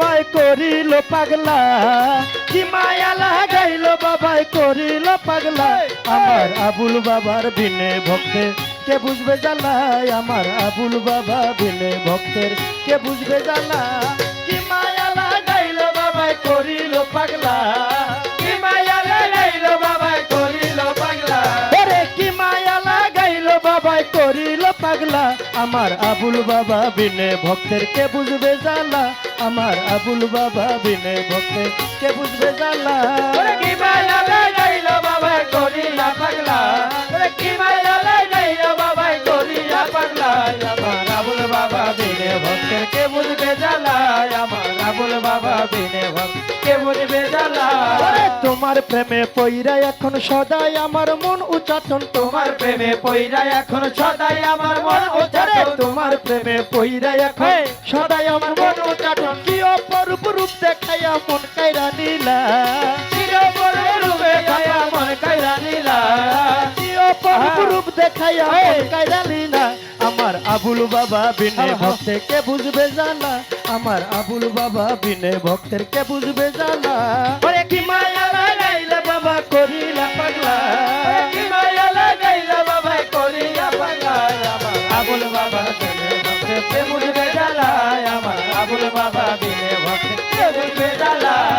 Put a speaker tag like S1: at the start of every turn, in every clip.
S1: বাবাই করিল পাগলা। কি মায়া লাগাইল বাবাই করিল পাগলা। আমার আবুল বাবার বিনে ভক্তে কে বুঝবে জ্বালায় আমার আবুল বাবা বিনে ভক্তের। কে বুঝবে জ্বালা আমার আবুল বাবা বিনে ভক্তের কে বুঝবে জ্বালা আমার আবুল বাবা বিনে ভক্তের কে বুঝবে জ্বালা
S2: বাবা বিনে ভক্তের কে বুঝবে জ্বালা আমার আবুল বাবা বিনে ভক্ত
S1: তোমার প্রেমে পইরা এখন সদাই আমার মন উচাটন।
S2: তোমার প্রেমে পইরা এখন সদাই আমার মন উচ্চারণ
S1: তোমার প্রেমে পইরা এখন সদাই আমার মন উচাটন। কি অপরূপ রূপ দেখাইয়া মন কাইরা নীলা।
S2: চিরপরে রূপে গায়া মন কাইরা নীলা।
S1: কি অপরূপ রূপ দেখাইয়া মন কাইরা নীলা আমার আবুল বাবা বিনে ভক্তের কে বুঝবে জানা। আমার আবুল বাবা বিনে ভক্তের কে বুঝবে জানা।
S2: কি মায়া
S1: করিলা পাগলা।
S2: কি মায়া লাগাইলা বাবাই করিয়া পাগলা। আবুল বাবা বিনে ভক্তে কে বুঝবে আমার। আবুল বাবা বিনে ভক্তে।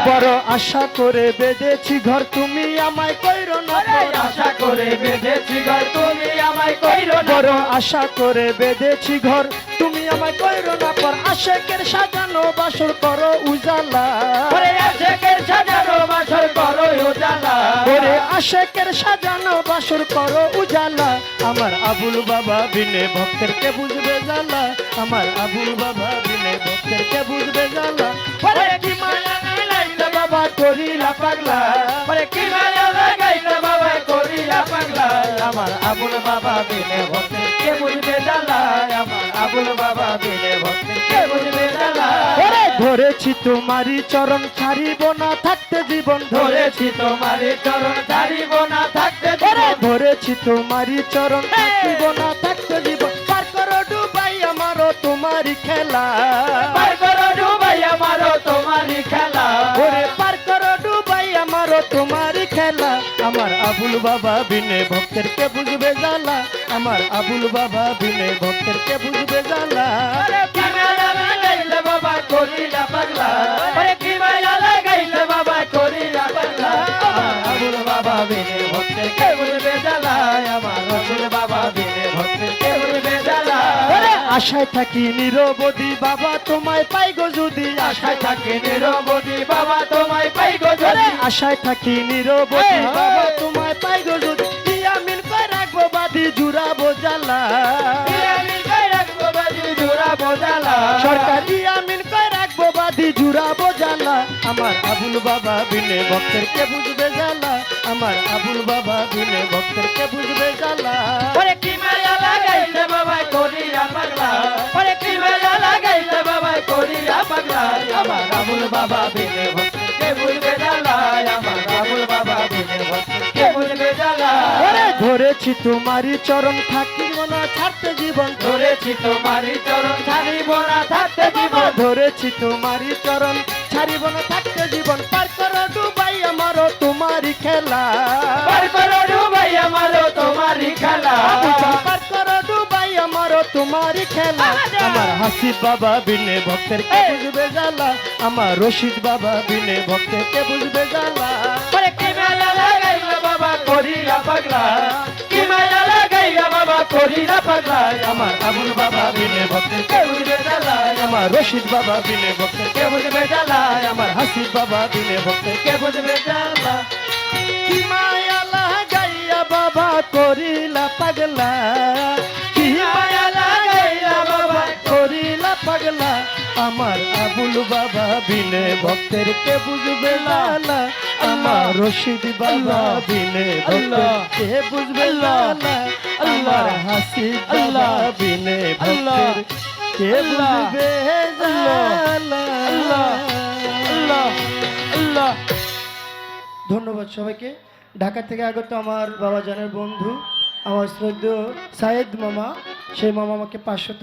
S1: বড় আশা করে বেঁধেছি ঘর তুমি আমায় কইরো না
S2: আশা করে বেঁধেছি ঘর তুমি আমায় কইরো না
S1: বড় আশা করে বেঁধেছি ঘর তুমি আমায় কইরো না পর। আশেকের সাজানো বাসর করো উজালা।
S2: ওরে আশেকের সাজানো বাসর করো উজালা।
S1: ওরে আশেকের সাজানো বাসর করো উজালা। আমার আবুল বাবা বিনে ভক্তের কে বুঝবে জালা আমার আবুল বাবা বিনে ভক্তের কে বুঝবে জালা করিলা পাগলা।
S2: ওরে কি মায়া লাগাইলা বাবা করিয়া পাগলা। আমার আবুল বাবা বিনে ভক্তি কে বুঝবে জ্বালা আমার আবুল বাবা বিনে ভক্তি কে বুঝবে
S1: ওরে ধরেছি তোমারই চরণ ছাড়িব না থাকতে জীবন
S2: ধরেছি তোমার চরণ ছাড়িব না থাকতে
S1: ধরেছি তোমারই চরণ থাকিব না থাকতে জীবন। পার করো ডুবাই আমারও তোমারই খেলা।
S2: পার করো ডুবাই আমারও তোমারই খেলা।
S1: আমারও তোমারই খেলা, আমার আবুল বাবা বিনে ভক্তের কে বুঝবে জ্বালা? আমার আবুল বাবা বিনে ভক্তের কে বুঝবে জ্বালা?
S2: ওরে কি মায়া লাগাইলে বাবা করিলা পাগলা?
S1: আশায় থাকি নিরবধি বাবা তোমায় পাই গো যদি
S2: আশায় থাকে নিরবধি বাবা তোমায় পাই গো যদি
S1: আশায় থাকি নিরবধি বাবা। তোমায় পাই গো যদি কি আমিন কই রাখব বাদি জুড়াবো জ্বালা।
S2: আমি কই রাখব বাজি জোড়া বোঝালা
S1: সরকারি আমিন কই রাখব বাদি জুড়াবো জ্বালা। আমার আবুল বাবা বিনে ভক্তের কে বুঝবে জ্বালা? আমার আবুল বাবা বিনে ভক্তের কে বুঝবে জ্বালা?
S2: বাবা বিনে কে বুঝবে আমার বাবা বিনে কে
S1: ধরেছি তোমারই চরণ থাকিব না ছাড়তে জীবন।
S2: ধরেছি তোমারই চরণ ছাড়িব না থাকতে জীবন।
S1: ধরেছি তোমারই চরণ ছাড়িব না থাকতে জীবন। পার করো ডুবাই আমারও তোমারই খেলা।
S2: পার করো ডুবাই খেলা।
S1: আমার হাসিব বাবা বিনে ভক্তের কে বুঝবে জ্বালা? আমার রশিদ বাবা বিনে ভক্তের কে বুঝবে জ্বালা?
S2: কি মায়া লাগাইলে বাবা করিয়া পাগলা। কি মায়া লাগাইলে বাবা করিয়া পাগলা। আমার আবুল বাবা বিনে ভক্তি কে বুঝবে জ্বালা?
S1: আমার রশিদ বাবা বিনে ভক্তের কে
S2: বুঝবে জ্বালা?
S1: আমার হাসিব বাবা বিনে ভক্তের কে
S2: কে বুঝবে জ্বালা?
S1: কি মায়া লাগাইয়া বাবা করিলা আমার আবুল বাবা বিনে ভক্তের কে বুঝবে লালা আমার রশিদ বাবা বিনে ভক্তের কে বুঝবে লালা আমার হাসি বাবা বিনে ভক্তের কে বুঝবে লালা ধন্যবাদ সবাইকে। ঢাকা থেকে আগত আমার বাবা জানের বন্ধু আমার শ্রদ্ধেয় সায়েদ মামা। সেই মামা আমাকে পাঁচশত